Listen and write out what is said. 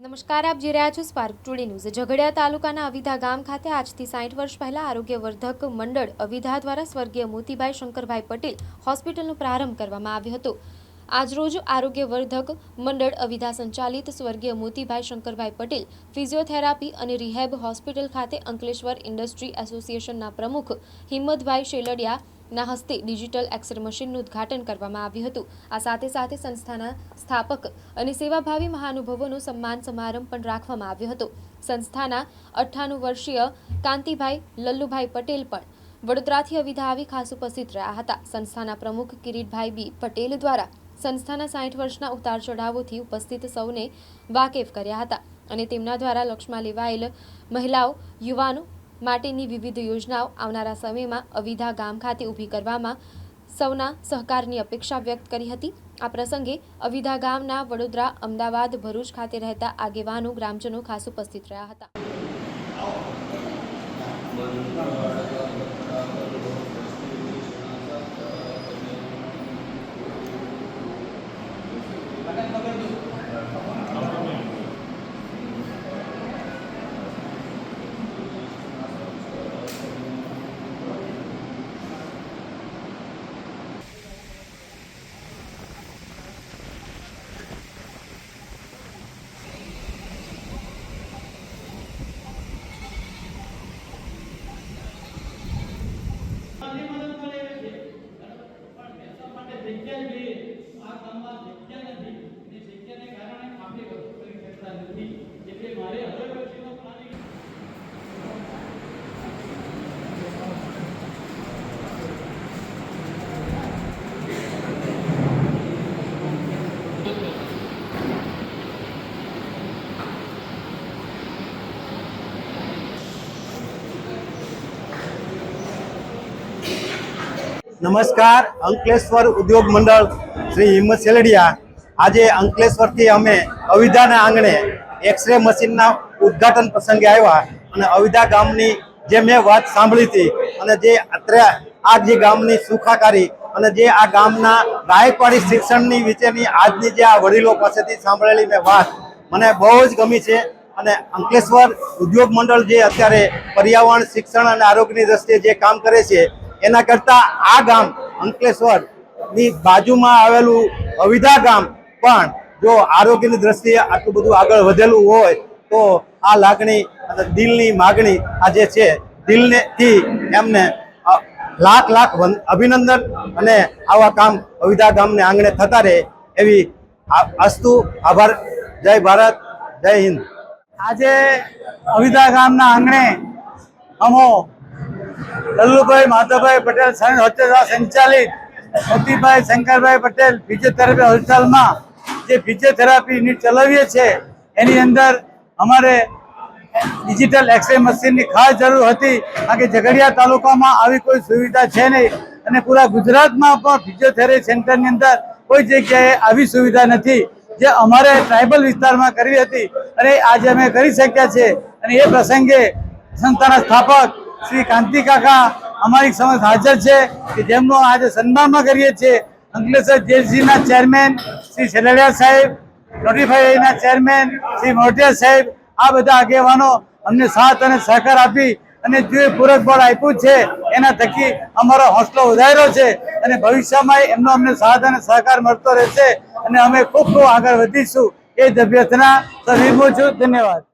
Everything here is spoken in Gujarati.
નમસ્કાર, આપ જે રહ્યા છો સ્પાર્ક ટુડે ન્યૂઝ ઝઘડિયા તાલુકાના અવિધા ગામ ખાતે આજથી સાઠ વર્ષ પહેલા આરોગ્યવર્ધક મંડળ અવિધા દ્વારા સ્વર્ગીય મોતીભાઈ શંકરભાઈ પટેલ હોસ્પિટલનો પ્રારંભ કરવામાં આવ્યો હતો. આજરોજ આરોગ્યવર્ધક મંડળ અવિધા સંચાલિત સ્વર્ગીય મોતીભાઈ શંકરભાઈ પટેલ, ફિઝિયોથેરાપી અને રિહેબ હોસ્પિટલ ખાતે અંકલેશ્વર ઇન્ડસ્ટ્રી એસોસિએશનના પ્રમુખ હિંમતભાઈ શેલડિયા ના હસ્તે ડિજિટલ એક્સરે મશીનનું ઉદ્ઘાટન કરવામાં આવ્યું હતું. આ સાથે સાથે સંસ્થાના સ્થાપક અને સેવાભાવી મહાનુભાવોનો સન્માન સમારંભ પણ રાખવામાં આવ્યો હતો. સંસ્થાના અઠ્ઠાણું વર્ષીય કાંતિભાઈ લલ્લુભાઈ પટેલ પણ વડોદરાથી અવિધા આવી ખાસ ઉપસ્થિત રહ્યા હતા. સંસ્થાના પ્રમુખ કિરીટભાઈ બી પટેલ દ્વારા સંસ્થાના સાઠ વર્ષના ઉતાર ચઢાવોથી ઉપસ્થિત સૌને વાકેફ કર્યા હતા અને તેમના દ્વારા લક્ષમાં લેવાયેલ મહિલાઓ, યુવાનો માટેની વિવિધ યોજનાઓ આવનારા સમયમાં અવિધા ગામ ખાતે ઊભી કરવામાં સૌના સહકારની અપેક્ષા વ્યક્ત કરી હતી. આ પ્રસંગે અવિધા ગામના વડોદરા, અમદાવાદ, ભરૂચ ખાતે રહેતા આગેવાનો, ગ્રામજનો ખાસ ઉપસ્થિત રહ્યા હતા. they can't નમસ્કાર, અંકલેશ્વર ઉદ્યોગ મંડળ શ્રી હિંમત સેલડિયા આજે અંકલેશ્વરથી અમે અવિધાના આંગણે એક્સરે મશીનના ઉદ્ઘાટન પ્રસંગે આવ્યા અને અવિધા ગામની જે મેં વાત સાંભળી હતી અને જે અત્રે આ જે ગામની સુખાકારી અને જે આ ગામના ગાયકવાડી શિક્ષણની વિશેની આજની જે આ વડીલો પાસેથી સાંભળેલી મેં વાત, મને બહુ જ ગમી છે અને અંકલેશ્વર ઉદ્યોગ મંડળ જે અત્યારે પર્યાવરણ, શિક્ષણ અને આરોગ્યની દ્રષ્ટિએ જે કામ કરે છે એના કરતાં આ ગામ અંકલેશ્વરની બાજુમાં આવેલું અવિધા ગામ પણ જો આરોગ્યની દ્રષ્ટિએ આટલું બધું આગળ વધેલું હોય તો આ લાગણી દિલની માગણી આજે છે દિલને થી એમને લાખ લાખ અભિનંદન અને આવા કામ અવિધા ગામને આંગણે થતા રહે એવી અસ્તુ, આભાર. જય ભારત, જય હિન્દ. આજે અવિધા ગામના આંગણે અમો લલ્લુભાઈ, માધવભાઈ પટેલ સંઘ હોસ્પિટલ સંચાલિત મોતીભાઈ શંકરભાઈ પટેલ ફિઝિયોથેરાપી હોસ્પિટલમાં જે ફિઝિયોથેરાપી યુનિટ ચલાવીએ છીએ એની અંદર અમારે ડિજિટલ એક્સરે મશીનની ખાસ જરૂર હતી, કારણ કે ઝઘડિયા તાલુકામાં આવી કોઈ સુવિધા છે નહીં. અને પૂરા ગુજરાતમાં પણ ફિઝિયોથેરાપી સેન્ટરની અંદર કોઈ જગ્યાએ આવી સુવિધા નથી, જે અમારે ટ્રાઇબલ વિસ્તારમાં કરવી હતી. અને આજે અમે કરી શક્યા છે. અને એ પ્રસંગે સંસ્થાના સ્થાપક શ્રી કાંતિ કાકા અમારી સમક્ષ હાજર છે કે જેમનો આજે સન્માનમાં કરીએ છીએ. અંકલેશ્વર જેલસીના ચેરમેન શ્રી સેલડિયા સાહેબ, નોટિફાઈના ચેરમેન શ્રી મોટિયા સાહેબ, આ બધા આગેવાનો અમને સાથ અને સહકાર આપી અને જે પૂરક બળ આપ્યું છે એના થકી અમારો હોસલો વધાર્યો છે અને ભવિષ્યમાં એમનો અમને સાથ અને સહકાર મળતો રહેશે અને અમે ખૂબ ખૂબ આગળ વધીશું. એ જ અભ્યર્થના સર છું. ધન્યવાદ.